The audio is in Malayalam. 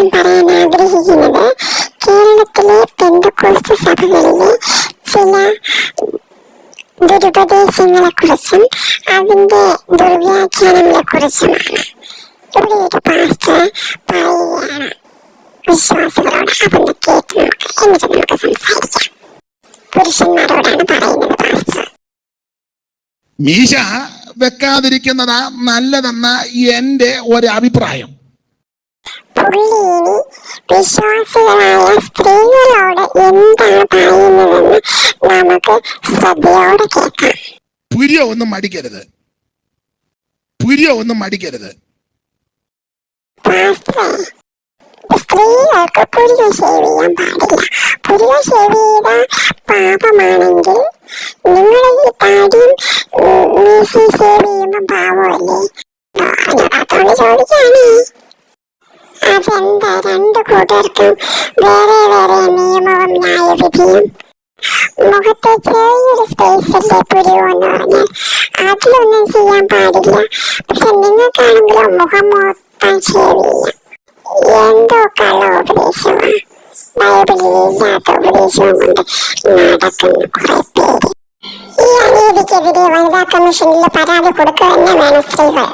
ഞാൻ പറയാൻ ആഗ്രഹിക്കുന്നത് കേരളത്തിലെ പെന്തക്കോസ്ത് സഭകളിലെ ചില ദുരുപദേശങ്ങളെ കുറിച്ചും അതിന്റെ ദുർവ്യാഖ്യാനങ്ങളെ കുറിച്ചുമാണ് ഇവിടെ ഒരു പാസ്റ്റർ പറയുകയാണ്. വിശ്വാസികളോട് അതൊന്ന് കേട്ട് നോക്ക്. എന്നിട്ട് നമുക്ക് സംസാരിക്കാം. പുരുഷന്മാരോടാണ് പറയുന്നത് പാസ്റ്റർ മീശ വെക്കാതിരിക്കുന്നതാ നല്ലതെന്ന എന്റെ ഒരു അഭിപ്രായം പുള്ളി ഇനി വിശ്വാസികളായ സ്ത്രീകളോട് എന്താണ് പറയുന്നതെന്ന് നമുക്ക് ശ്രദ്ധയോടെ കേൾക്കാം പുരിയ ഒന്നും മടിക്കരുത് പുരിയ ഒന്നും മടിക്കരുത് സ്ത്രീകൾക്ക് പുരുക ഷേവ് ചെയ്യാൻ പാടില്ല പുരുക ഷേവ് ചെയ്ത പാപമാണെങ്കിൽ നിങ്ങൾ ഈ താടിയും ഷേവ് ചെയ്യുമ്പോൾ പാവമല്ലേ അറിഞ്ഞാത്തോണ്ട് ചോദിക്കാണേ അതെന്താ രണ്ടു കൂട്ടർക്കും വേറെ വേറെ നിയമവും ന്യായവിധിയും? മുഖത്തെ ചെറിയൊരു സ്പേസല്ലേ പുരുവോ എന്ന് അതിലൊന്നും ചെയ്യാൻ പാടില്ല. പക്ഷെ നിങ്ങൾക്കാണെങ്കിലോ മുഖം മൊത്തം ഷേവ് എന്തോ കള്ള ഉപദേശമാണ് ബൈബിളിൽ ഉപദേശവും കൊണ്ട് കുറെ പേര്. ഈ അനീതിക്കെതിരെ വനിതാ കമ്മീഷനിൽ പരാതി കൊടുക്കുക തന്നെ വേണം സ്ത്രീകൾ.